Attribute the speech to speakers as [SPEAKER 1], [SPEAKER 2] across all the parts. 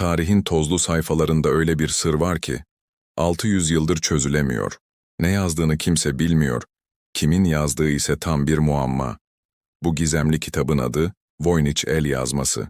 [SPEAKER 1] Tarihin tozlu sayfalarında öyle bir sır var ki, 600 yıldır çözülemiyor. Ne yazdığını kimse bilmiyor, kimin yazdığı ise tam bir muamma. Bu gizemli kitabın adı Voynich El Yazması.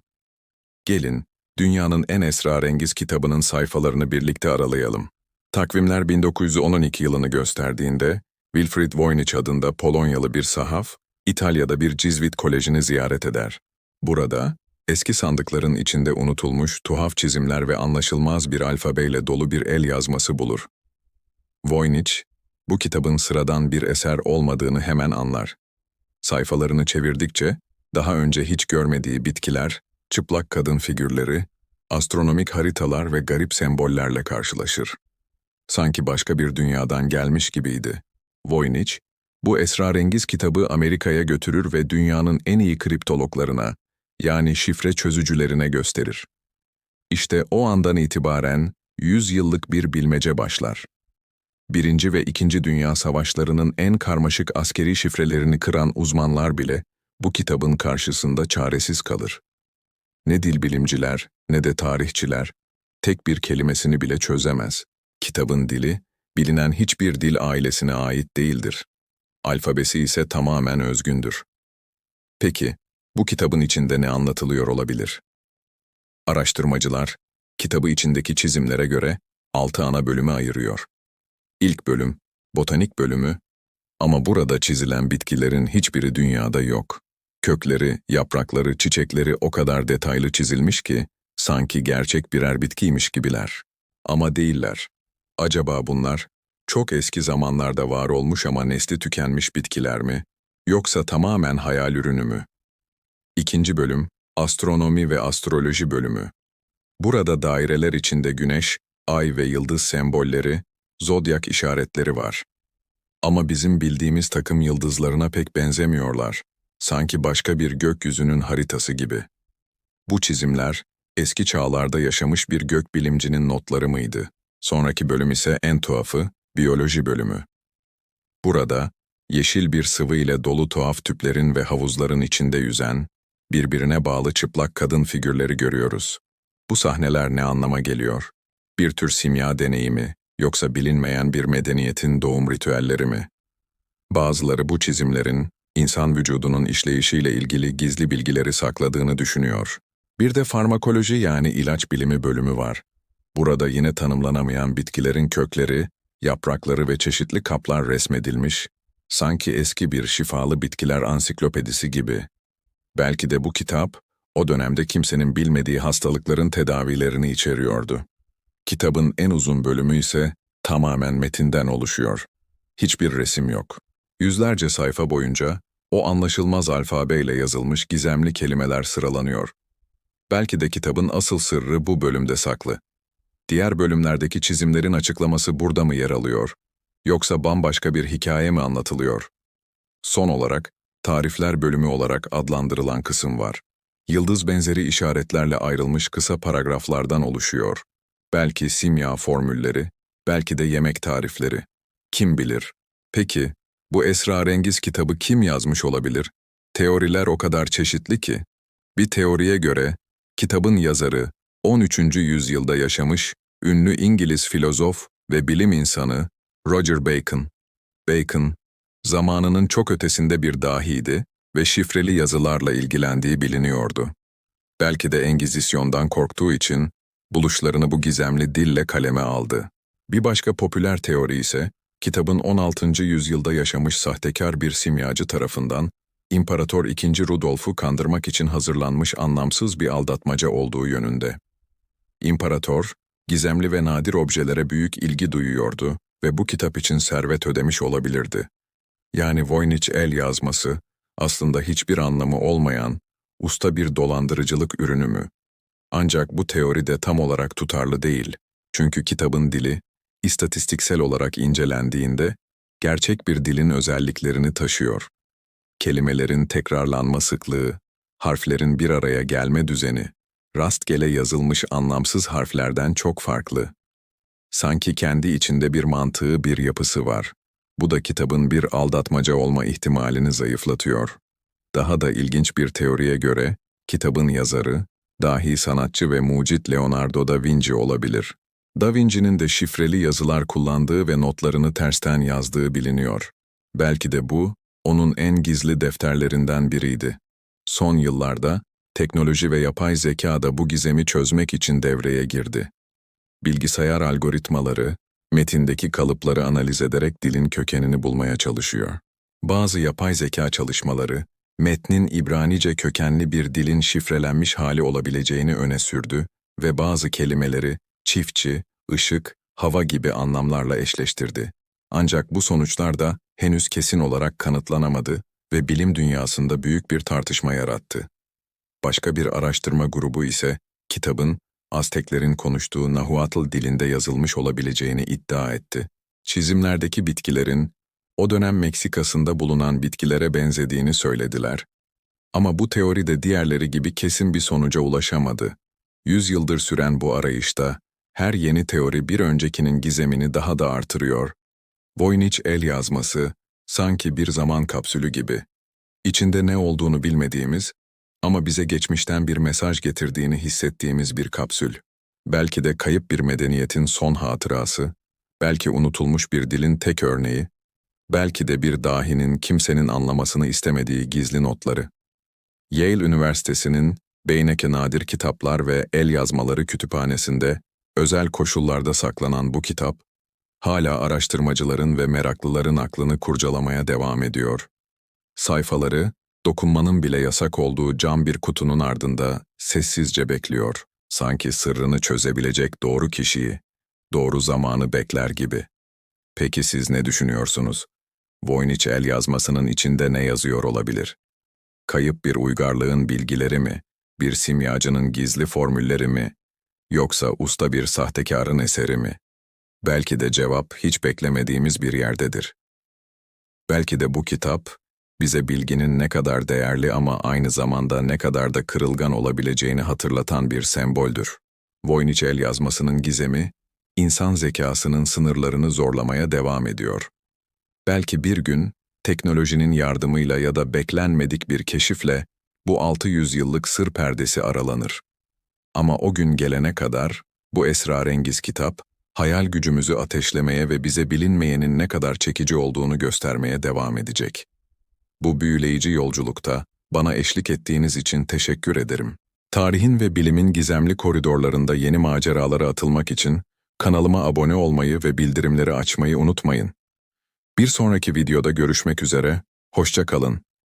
[SPEAKER 1] Gelin, dünyanın en esrarengiz kitabının sayfalarını birlikte aralayalım. Takvimler 1912 yılını gösterdiğinde, Wilfrid Voynich adında Polonyalı bir sahaf, İtalya'da bir Cizvit Koleji'ni ziyaret eder. Burada, eski sandıkların içinde unutulmuş tuhaf çizimler ve anlaşılmaz bir alfabeyle dolu bir el yazması bulur. Voynich, bu kitabın sıradan bir eser olmadığını hemen anlar. Sayfalarını çevirdikçe, daha önce hiç görmediği bitkiler, çıplak kadın figürleri, astronomik haritalar ve garip sembollerle karşılaşır. Sanki başka bir dünyadan gelmiş gibiydi. Voynich, bu esrarengiz kitabı Amerika'ya götürür ve dünyanın en iyi kriptologlarına, yani şifre çözücülerine gösterir. İşte o andan itibaren 100 yıllık bir bilmece başlar. Birinci ve İkinci Dünya Savaşlarının en karmaşık askeri şifrelerini kıran uzmanlar bile bu kitabın karşısında çaresiz kalır. Ne dil bilimciler ne de tarihçiler tek bir kelimesini bile çözemez. Kitabın dili, bilinen hiçbir dil ailesine ait değildir. Alfabesi ise tamamen özgündür. Peki, bu kitabın içinde ne anlatılıyor olabilir? Araştırmacılar, kitabı içindeki çizimlere göre altı ana bölüme ayırıyor. İlk bölüm, botanik bölümü, ama burada çizilen bitkilerin hiçbiri dünyada yok. Kökleri, yaprakları, çiçekleri o kadar detaylı çizilmiş ki, sanki gerçek birer bitkiymiş gibiler. Ama değiller. Acaba bunlar, çok eski zamanlarda var olmuş ama nesli tükenmiş bitkiler mi, yoksa tamamen hayal ürünü mü? İkinci bölüm, Astronomi ve Astroloji bölümü. Burada daireler içinde güneş, ay ve yıldız sembolleri, zodyak işaretleri var. Ama bizim bildiğimiz takım yıldızlarına pek benzemiyorlar. Sanki başka bir gökyüzünün haritası gibi. Bu çizimler, eski çağlarda yaşamış bir gökbilimcinin notları mıydı? Sonraki bölüm ise en tuhafı, biyoloji bölümü. Burada, yeşil bir sıvı ile dolu tuhaf tüplerin ve havuzların içinde yüzen, birbirine bağlı çıplak kadın figürleri görüyoruz. Bu sahneler ne anlama geliyor? Bir tür simya deneyimi, yoksa bilinmeyen bir medeniyetin doğum ritüelleri mi? Bazıları bu çizimlerin, insan vücudunun işleyişiyle ilgili gizli bilgileri sakladığını düşünüyor. Bir de farmakoloji yani ilaç bilimi bölümü var. Burada yine tanımlanamayan bitkilerin kökleri, yaprakları ve çeşitli kaplar resmedilmiş, sanki eski bir şifalı bitkiler ansiklopedisi gibi. Belki de bu kitap, o dönemde kimsenin bilmediği hastalıkların tedavilerini içeriyordu. Kitabın en uzun bölümü ise tamamen metinden oluşuyor. Hiçbir resim yok. Yüzlerce sayfa boyunca o anlaşılmaz alfabeyle yazılmış gizemli kelimeler sıralanıyor. Belki de kitabın asıl sırrı bu bölümde saklı. Diğer bölümlerdeki çizimlerin açıklaması burada mı yer alıyor? Yoksa bambaşka bir hikaye mi anlatılıyor? Son olarak, tarifler bölümü olarak adlandırılan kısım var. Yıldız benzeri işaretlerle ayrılmış kısa paragraflardan oluşuyor. Belki simya formülleri, belki de yemek tarifleri. Kim bilir? Peki, bu esrarengiz kitabı kim yazmış olabilir? Teoriler o kadar çeşitli ki. Bir teoriye göre, kitabın yazarı, 13. yüzyılda yaşamış, ünlü İngiliz filozof ve bilim insanı Roger Bacon. Bacon, zamanının çok ötesinde bir dahiydi ve şifreli yazılarla ilgilendiği biliniyordu. Belki de Engizisyon'dan korktuğu için buluşlarını bu gizemli dille kaleme aldı. Bir başka popüler teori ise, kitabın 16. yüzyılda yaşamış sahtekar bir simyacı tarafından İmparator II. Rudolf'u kandırmak için hazırlanmış anlamsız bir aldatmaca olduğu yönünde. İmparator, gizemli ve nadir objelere büyük ilgi duyuyordu ve bu kitap için servet ödemiş olabilirdi. Yani Voynich el yazması, aslında hiçbir anlamı olmayan, usta bir dolandırıcılık ürünü mü? Ancak bu teori de tam olarak tutarlı değil. Çünkü kitabın dili, istatistiksel olarak incelendiğinde, gerçek bir dilin özelliklerini taşıyor. Kelimelerin tekrarlanma sıklığı, harflerin bir araya gelme düzeni, rastgele yazılmış anlamsız harflerden çok farklı. Sanki kendi içinde bir mantığı, bir yapısı var. Bu da kitabın bir aldatmaca olma ihtimalini zayıflatıyor. Daha da ilginç bir teoriye göre, kitabın yazarı, Dahi sanatçı ve mucit Leonardo da Vinci olabilir. Da Vinci'nin de şifreli yazılar kullandığı ve notlarını tersten yazdığı biliniyor. Belki de bu, onun en gizli defterlerinden biriydi. Son yıllarda, teknoloji ve yapay zeka da bu gizemi çözmek için devreye girdi. Bilgisayar algoritmaları, metindeki kalıpları analiz ederek dilin kökenini bulmaya çalışıyor. Bazı yapay zeka çalışmaları, metnin İbranice kökenli bir dilin şifrelenmiş hali olabileceğini öne sürdü ve bazı kelimeleri çiftçi, ışık, hava gibi anlamlarla eşleştirdi. Ancak bu sonuçlar da henüz kesin olarak kanıtlanamadı ve bilim dünyasında büyük bir tartışma yarattı. Başka bir araştırma grubu ise kitabın Azteklerin konuştuğu Nahuatl dilinde yazılmış olabileceğini iddia etti. Çizimlerdeki bitkilerin o dönem Meksika'sında bulunan bitkilere benzediğini söylediler. Ama bu teori de diğerleri gibi kesin bir sonuca ulaşamadı. Yüz süren bu arayışta her yeni teori bir öncekinin gizemini daha da artırıyor. Voynich el yazması sanki bir zaman kapsülü gibi. İçinde ne olduğunu bilmediğimiz ama bize geçmişten bir mesaj getirdiğini hissettiğimiz bir kapsül. Belki de kayıp bir medeniyetin son hatırası, belki unutulmuş bir dilin tek örneği, belki de bir dahinin kimsenin anlamasını istemediği gizli notları. Yale Üniversitesi'nin Beyneke Nadir Kitaplar ve El Yazmaları Kütüphanesi'nde özel koşullarda saklanan bu kitap, hala araştırmacıların ve meraklıların aklını kurcalamaya devam ediyor. Sayfaları, dokunmanın bile yasak olduğu cam bir kutunun ardında sessizce bekliyor. Sanki sırrını çözebilecek doğru kişiyi, doğru zamanı bekler gibi. Peki siz ne düşünüyorsunuz? Voynich el yazmasının içinde ne yazıyor olabilir? Kayıp bir uygarlığın bilgileri mi? Bir simyacının gizli formülleri mi? Yoksa usta bir sahtekarın eseri mi? Belki de cevap hiç beklemediğimiz bir yerdedir. Belki de bu kitap, bize bilginin ne kadar değerli ama aynı zamanda ne kadar da kırılgan olabileceğini hatırlatan bir semboldür. Voynich el yazmasının gizemi, insan zekasının sınırlarını zorlamaya devam ediyor. Belki bir gün, teknolojinin yardımıyla ya da beklenmedik bir keşifle bu 600 yıllık sır perdesi aralanır. Ama o gün gelene kadar bu esrarengiz kitap, hayal gücümüzü ateşlemeye ve bize bilinmeyenin ne kadar çekici olduğunu göstermeye devam edecek. Bu büyüleyici yolculukta bana eşlik ettiğiniz için teşekkür ederim. Tarihin ve bilimin gizemli koridorlarında yeni maceralara atılmak için kanalıma abone olmayı ve bildirimleri açmayı unutmayın. Bir sonraki videoda görüşmek üzere, hoşça kalın.